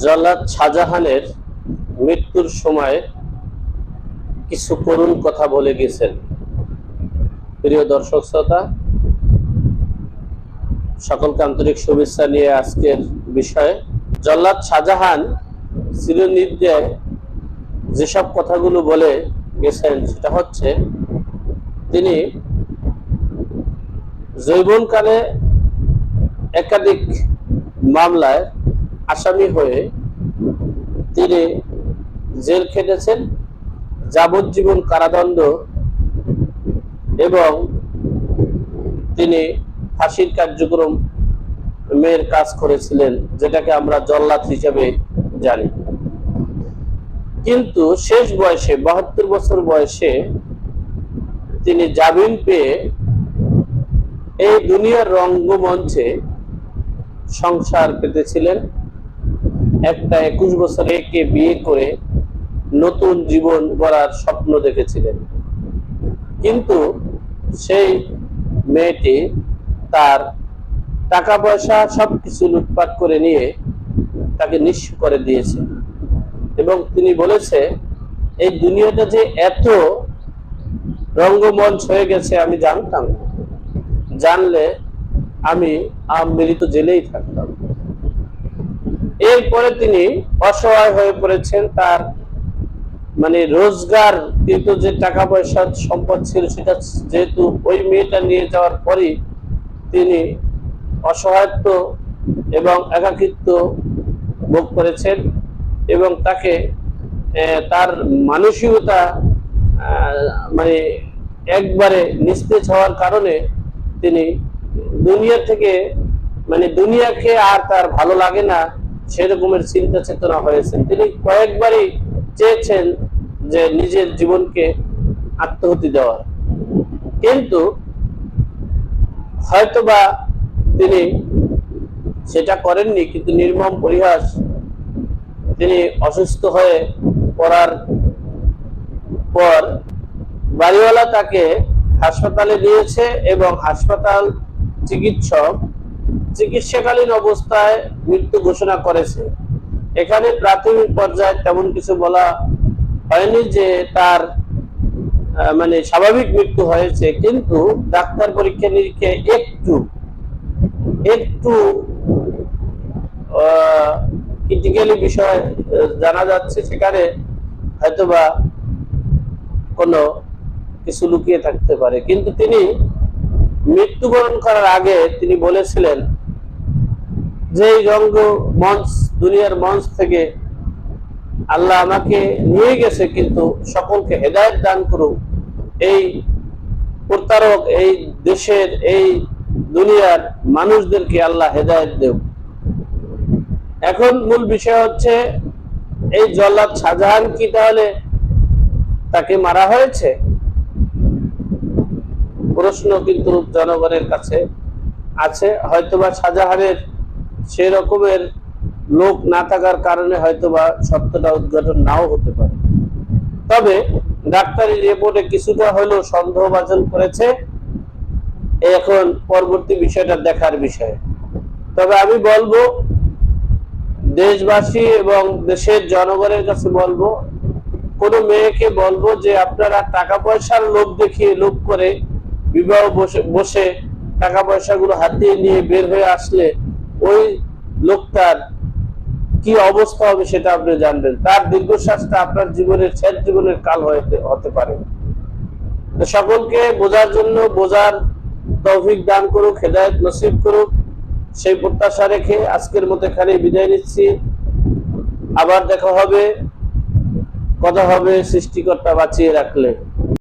জল্লাদ শাহজাহানের মৃত্যুর সময় কিছু করুণ কথা বলে গেছেন। প্রিয় দর্শক শ্রোতা, সকলকে আন্তরিক শুভেচ্ছা নিয়ে আজকের বিষয় জল্লাদ শাহজাহান চিরনির্দয় যেসব কথাগুলো বলে গেছেন, সেটা হচ্ছে তিনি জৈবনকালে একাধিক মামলায় আসামি হয়ে তিনি জেল খেটেছেন, যাবজ্জীবন কারাদণ্ড এবং তিনি ফাঁসির কার্যক্রম মেয়ের কাজ করেছিলেন, যেটাকে আমরা জল্লাদ হিসেবে জানি। কিন্তু শেষ বয়সে, বাহাত্তর বছর বয়সে তিনি জামিন পেয়ে এই দুনিয়ার রঙ্গমঞ্চে সংসার পেতেছিলেন। একটা একুশ বছর একে বিয়ে করে নতুন জীবন গড়ার স্বপ্ন দেখেছিলেন। কিন্তু সেই মেয়েটি তার টাকা পয়সা সবকিছু লুটপাট করে নিয়ে তাকে নিঃস্ব করে দিয়েছে। এবং তিনি বলেছে, এই দুনিয়াটা যে এত রঙ্গমঞ্চ হয়ে গেছে আমি জানতাম। জানলে আমি আমৃত জেলেই থাকতাম। এরপরে তিনি অসহায় হয়ে পড়েছেন, তার মানে রোজগার, কিন্তু যে টাকা পয়সার সম্পদ ছিল সেটা যেহেতু ওই মেয়েটা নিয়ে যাওয়ার পরই তিনি অসহায়ত্ব এবং একাকিত্ব ভোগ করেছেন এবং তাকে তার মানসিকতা মানে একবারে নিস্তেজ হওয়ার কারণে তিনি দুনিয়া থেকে মানে দুনিয়াকে আর তার ভালো লাগে না। সেরকমের চিন্তা চেতনা হয়েছে তিনি কয়েকবারই চেয়েছেন যে নিজের জীবনকে আত্মহতি দেওয়ার। কিন্তু হয়তোবা তিনি সেটা করেননি, কিন্তু নির্মম পরিহাস তিনি অসুস্থ হয়ে পড়ার পর বাড়িওয়ালা তাকে হাসপাতালে নিয়েছে এবং হাসপাতাল চিকিৎসক চিকিৎসাকালীন অবস্থায় মৃত্যু ঘোষণা করেছে। এখানে প্রাথমিক পর্যায়ে তেমন কিছু বলা হয়নি যে তার মানে স্বাভাবিক মৃত্যু হয়েছে, কিন্তু ডাক্তার পরীক্ষা নিরীক্ষা একটু একটু ক্রিটিক্যালি বিষয় জানা যাচ্ছে। সেখানে হয়তোবা কোনো কিছু লুকিয়ে থাকতে পারে। কিন্তু তিনি মৃত্যুবরণ করার আগে তিনি বলেছিলেন যে রঙ্গ মঞ্চ, দুনিয়ার মঞ্চ থেকে আল্লাহ আমাকে নিয়ে গেছে, কিন্তু সকলকে হেদায়ত দান করুক। এই প্রতারক, এই দেশের, এই দুনিয়ার মানুষদেরকে আল্লাহ হেদায়ত দেব এখন মূল বিষয় হচ্ছে, এই জল্লাদ শাহজাহান কি তাহলে তাকে মারা হয়েছে? প্রশ্ন কিন্তু জনগণের কাছে আছে। হয়তোবা শাহজাহানের সেই রকমের লোক না থাকার কারণে হয়তো বা সত্যটা উদ্ঘাটন নাও হতে পারে। তবে ডাক্তারি রিপোর্টে কিছুটা হলেও সন্দেহভাজন করেছে এখন পরবর্তী বিষয়টা দেখার বিষয়। তবে আমি বলব, দেশবাসী এবং দেশের জনগণের কাছে বলব, কোনো মেয়েকে বলব যে আপনারা টাকা পয়সার লোভ দেখিয়ে লোভ করে বিবাহ বসে বসে টাকা পয়সাগুলো হাতিয়ে নিয়ে বের হয়ে আসলে ওই লোকটার কি অবস্থা হবে সেটা আপনি জানবেন। তার দীর্ঘশ্বাসটা আপনার জীবনের শেষ জীবনের কাল হতে হতে পারে। সকলকে বোঝার জন্য বোঝার তৌফিক দান করুক, হেদায়ত নসিব করুক। সেই প্রত্যাশা রেখে আজকের মতো এখানে বিদায় নিচ্ছি। আবার দেখা হবে, কথা হবে সৃষ্টিকর্তা বাঁচিয়ে রাখলে।